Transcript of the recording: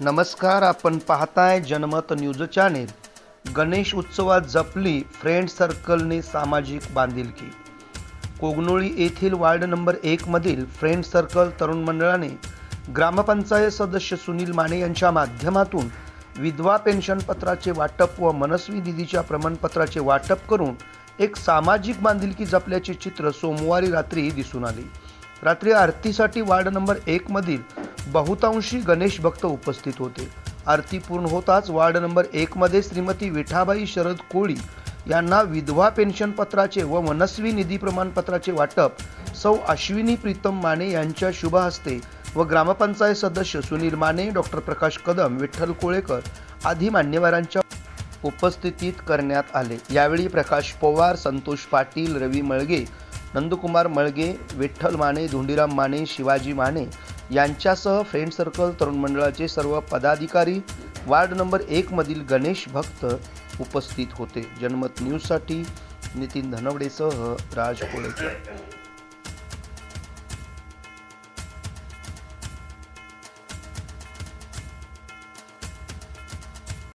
नमस्कार आपण पाहताय जनमत न्यूज चॅनेल. गणेश उत्सवात जपली फ्रेंड सर्कलने सामाजिक बांधिलकी. कोगनोळी येथील वार्ड नंबर एकमधील फ्रेंड सर्कल तरुण मंडळाने ग्रामपंचायत सदस्य सुनील माने यांच्या माध्यमातून विधवा पेन्शन पत्राचे वाटप व मनस्वी निधीच्या प्रमाणपत्राचे वाटप करून एक सामाजिक बांधिलकी जपल्याचे चित्र सोमवारी रात्री दिसून आले. रात्री आरतीसाठी वार्ड नंबर एकमधील बहुतांशी गणेश भक्त उपस्थित होते. आरती पूर्ण होताच वार्ड नंबर एकमध्ये श्रीमती विठाबाई शरद कोळी यांना विधवा पेन्शन पत्राचे व मनस्वी निधी प्रमाणपत्राचे वाटप सौ अश्विनी प्रीतम माने यांच्या शुभ हस्ते व ग्रामपंचायत सदस्य सुनील माने डॉक्टर प्रकाश कदम विठ्ठल कोळेकर आदी मान्यवरांच्या उपस्थितीत करण्यात आले. यावेळी प्रकाश पवार संतोष पाटील रवी मळगे नंदकुमार मळगे विठ्ठल माने धुंडीराम माने शिवाजी माने यांच्यासह फ्रेंड सर्कल तरुण मंडळाचे सर्व पदाधिकारी वार्ड नंबर एकमधील गणेश भक्त उपस्थित होते. जनमत न्यूजसाठी नितीन धनवडेसह राज कोळेकर.